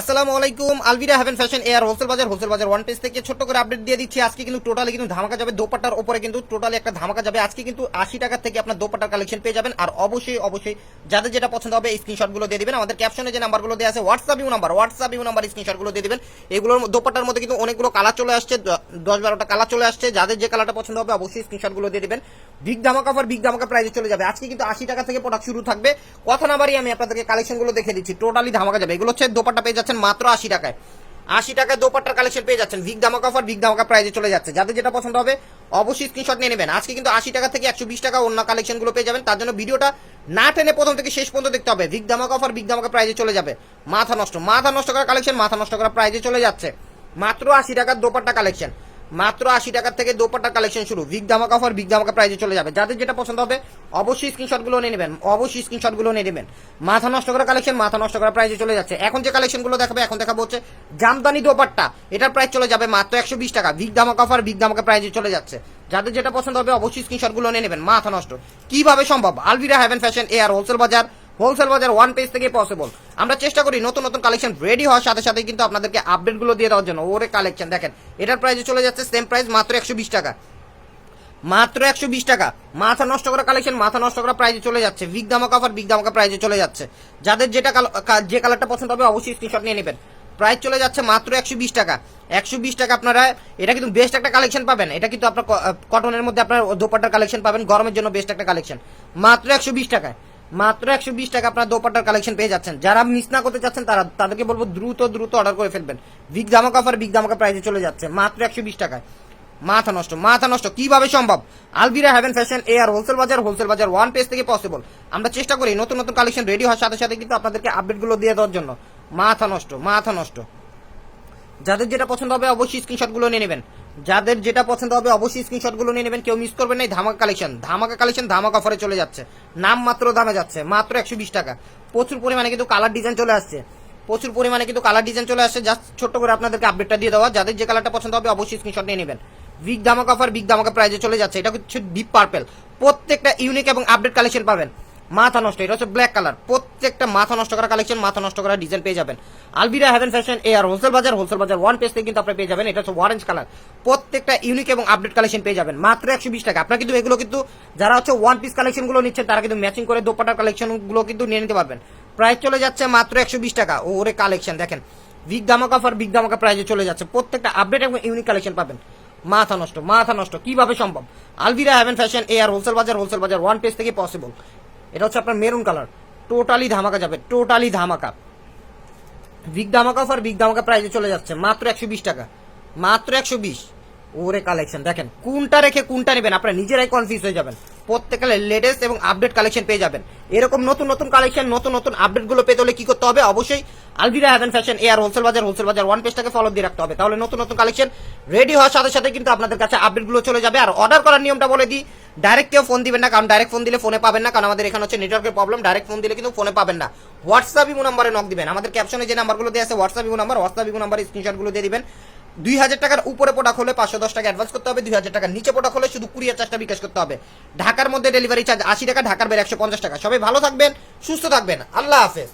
আসসালামু আলাইকুম আলবিরা হেভেন ফ্যাশন এয়ার হোলসেল বাজার হোলসেল বাজার ওয়ান পেজ থেকে ছোট্ট করে আপডেট দিয়ে দিচ্ছি। আজকে কিন্তু টোটালি কিন্তু ধামাকা যাবে দোপাটার উপরে কিন্তু টোটালি একটা ধামাকা যাবে। আজকে কিন্তু আশি টাকা থেকে আপনার দোপাট্টার কালেকশন পেয়ে যাবেন। আর অবশ্যই অবশ্যই যাদের যেটা পছন্দ হবে স্ক্রিনশটগুলো দিয়ে দিবেন। আমাদের ক্যাপশনে যে নাম্বারগুলো দেওয়া আছে WhatsApp you number WhatsApp you number স্ক্রিনশটগুলো দিয়ে দেবেন। এগুলোর দোপাট্টার মধ্যে কিন্তু অনেকগুলো কালার চলে আসছে দশ বারোটা কালার চলে আসছে। যাদের যে কালারটা পছন্দ হবে অবশ্যই স্ক্রিনশটগুলো দিয়ে দেবেন। Big dhamaka offer big dhamaka প্রাইজে চলে যাবে। আজকে কিন্তু আশি টাকা থেকে প্রোডাক্ট শুরু থাকবে। কথা না বাড়ি আমি আপনাদেরকে কালেকশনগুলো দেখে দিচ্ছি। টোটালি ধামাকা যাবে। এগুলো হচ্ছে দোপাটা পেয়ে যাচ্ছেন মাত্র আশি টাকায়। আশি টাকায় দোপাট্টার কালেকশন পেয়ে যাচ্ছেন। Big dhamaka offer big dhamaka প্রাইজে চলে যাচ্ছে। যাদের যেটা পছন্দ হবে, অবশ্যই স্ক্রিনশট নিয়ে নেবেন। আজকে কিন্তু আশি টাকা থেকে একশো বিশ টাকা অন্য কালেকশনগুলো পেয়ে যাবেন। তার জন্য ভিডিওটা না টেনে প্রথম থেকে শেষ পর্যন্ত দেখতে হবে। Big dhamaka offer big dhamaka প্রাইজে চলে যাবে। মাথা নষ্ট। মাথা নষ্ট করা কালেকশন মাথা নষ্ট করা প্রাইজে চলে যাচ্ছে। মাত্র আশি টাকার দোপাট্টা কালেকশন মাত্র আশি টাকার থেকে দোপাট্টার কালেকশন শুরু। Big dhamaka offer big dhamaka প্রাইজে চলে যাবে। যাদের যেটা পছন্দ হবে, অবশ্যই স্ক্রিনশটগুলো নিয়ে নেবেন। অবশ্যই স্ক্রিনশটগুলো নিয়ে নেবেন। মাথা নষ্ট করা কালেকশন মাথা নষ্ট করা প্রাইজে চলে যাচ্ছে। এখন যে কালেকশনগুলো দেখাবে, এখন দেখাবো হচ্ছে জামদানি দোপাট্টা। এটার প্রাইস চলে যাবে মাত্র একশো বিশ টাকা। Big dhamaka offer big dhamaka প্রাইজে চলে যাচ্ছে। যাদের যেটা পছন্দ হবে, অবশ্যই স্ক্রিনশটগুলো নিয়ে নেবেন। মাথা নষ্ট। কীভাবে সম্ভব? Alvira heaven fashion air wholesale বাজার হোলসেল বাজার ওয়ান পেজ থেকে পসিবল আমরা চেষ্টা করি নতুন নতুন কালেকশন রেডি হওয়ার সাথে সাথে কিন্তু আপনাদেরকে আপডেটগুলো দিয়ে দেওয়ার জন্য। ওরে কালেকশন দেখেন, এটার প্রাইসে চলে যাচ্ছে সেম প্রাইস মাত্র একশো বিশ টাকা। মাত্র একশো বিশ টাকা। মাথা নষ্ট করা কালেকশন মাথা নষ্ট করা প্রাইজে চলে যাচ্ছে। Big dhamaka offer big dhamaka প্রাইজে চলে যাচ্ছে। যাদের যেটা যে কালারটা পছন্দ হবে অবশ্যই স্ক্রিনশট নিয়ে নেবেন। প্রাইস চলে যাচ্ছে মাত্র একশো বিশ টাকা। একশো বিশ টাকা আপনারা, এটা কিন্তু বেস্ট একটা কালেকশন পাবেন। এটা কিন্তু আপনার কটনের মধ্যে আপনার দোপাট্টার কালেকশন পাবেন। গরমের জন্য বেস্ট একটা কালেকশন মাত্র একশো বিশ টাকায়। মাত্র একশো বিশ টাকা আপনার দোপাট্টার কালেকশন পেয়ে যাচ্ছেন। যারা মিস না করতে চাচ্ছেন, তারা তাদেরকে বলব দ্রুত দ্রুত অর্ডার করে ফেলবেন। Big dhamaka offer big dhamaka প্রাইসে চলে যাচ্ছে, মাত্র একশো বিশ টাকায়। মাথা নষ্ট মাথা নষ্ট, কীভাবে সম্ভব? আলবিরা heaven fashion A R wholesale বাজার হোলসেল বাজার ওয়ান পেজ থেকে পসিবল আমরা চেষ্টা করি নতুন নতুন কালেকশন রেডি হওয়ার সাথে সাথে কিন্তু আপনাদেরকে আপডেটগুলো দিয়ে দেওয়ার জন্য। মাথা নষ্ট মাথা নষ্ট। যাদের যেটা পছন্দ হবে অবশ্যই স্ক্রিনশটগুলো নিয়ে নেবেন। যাদের যেটা পছন্দ হবে অবশ্যই স্ক্রিনশটগুলো নিয়ে নেবেন, কেউ মিস করবেন না। ধামাকা কালেকশন ধামাকা কালেকশন ধামাকা অফারে চলে যাচ্ছে। নাম মাত্র দামে যাচ্ছে, মাত্র একশো বিশ টাকা। প্রচুর পরিমাণে কিন্তু কালার ডিজাইন চলে আসছে। প্রচুর পরিমাণে কিন্তু কালার ডিজাইন চলে আসছে। জাস্ট ছোট্ট করে আপনাদেরকে আপডেটটা দিয়ে দেওয়া। যাদের যে কালারটা পছন্দ হবে অবশ্যই স্ক্রিনশট নিয়ে নেবেন। Big dhamaka offer big dhamaka প্রাইজে চলে যাচ্ছে। এটা হচ্ছে ডিপ পার্পেল প্রত্যেকটা ইউনিক এবং আপডেট কালেকশন পাবেন। মাথা নষ্ট, এটা হচ্ছে ব্ল্যাক কালার প্রত্যেকটা মাথা নষ্ট করা কালেকশন মাথা নষ্ট করা ডিজাইন পেয়ে যাবেন। আলবিরা heaven fashion A R wholesale বাজার হোলসেল বাজার ওয়ান পেজ থেকে কিন্তু আপনি পেয়ে যাবেন। এটা হচ্ছে অরেঞ্জ কালার প্রত্যেকটা ইউনিক এবং আপডেট কালেকশন পেয়ে যাবেন। মাত্র একশো বিশ টাকা। আপনারা কিন্তু এগুলো কিন্তু যারা হচ্ছে ওয়ান পিস কালেকশনগুলো নিচ্ছেন, তারা কিন্তু ম্যাচিং করে দোপাটার কালেকশনগুলো কিন্তু নিয়ে নিতে পারবেন। প্রাইস চলে যাচ্ছে মাত্র একশো বিশ টাকা। ওরে কালেকশন দেখেন। Big dhamaka offer big dhamaka প্রাইজে চলে যাচ্ছে। প্রত্যেকটা আপডেট এবং ইউনিক কালেকশন পাবেন। মাথা নষ্ট মাথা নষ্ট। কীভাবে সম্ভব? Alvira heaven fashion A R wholesale বাজার হোলসেল বাজার ওয়ান পেজ থেকে পসিবল এটা হচ্ছে আপনার মেরুন কালার টোটালি ধামাকা যাবে, টোটালি ধামাকা। Big dhamaka offer big dhamaka প্রাইজে চলে যাচ্ছে, মাত্র একশো বিশ টাকা। মাত্র একশো বিশ। ওরে কালেকশন দেখেন, কোনটা রেখে কোনটা নেবেন, আপনারা নিজেরাই কনফিউজ হয়ে যাবেন। প্রত্যেকটা লেটেস্ট এবং আপডেট কালেকশন পেয়ে যাবেন। এরকম নতুন নতুন কালেকশন নতুন নতুন আপডেটগুলো পেতে হলে কি করতে হবে? অবশ্যই Alvira heaven fashion A R wholesale বাজার হোলসেল বাজার ওয়ান পেজটাকে ফলো দিয়ে রাখতে হবে। তাহলে নতুন নতুন কালেকশন রেডি হওয়ার সাথে সাথে কিন্তু আপনাদের কাছে আপডেটগুলো চলে যাবে। আর অর্ডার করার নিয়মটা বলে দিই ডাইরেক্ট কেউ ফোন দিবেন না, কারণ ডাইরেক্ট ফোন দিলে ফোনে পাবেন না, কারণ আমাদের এখানে হচ্ছে নেটওয়ার্কের প্রবলেম ডাইরেক্ট ফোন দিলে কিন্তু ফোনে পাবেন না। হোয়াটসঅ্যাপ ইমো নাম্বারে নক দিবেন। আমাদের ক্যাপশনে যে নাম্বারগুলো দেওয়া আছে WhatsApp imo number WhatsApp imo number স্ক্রিনশটগুলো দিয়ে দিবেন। দুই হাজার টাকার উপরে প্রোডাক্ট হলে পাঁচশো দশ টাকা অ্যাডভান্স করতে হবে, দুই হাজার টাকার নিচে প্রোডাক্ট হলে শুধু কুড়ি হাজার টাকা বিকাশ করতে হবে। ঢাকার মধ্যে ডেলিভারি চার্জ আশি টাকা, ঢাকার বের একশো পঞ্চাশ টাকা। সবাই ভালো থাকবেন, সুস্থ থাকবেন। আল্লাহ হাফেজ।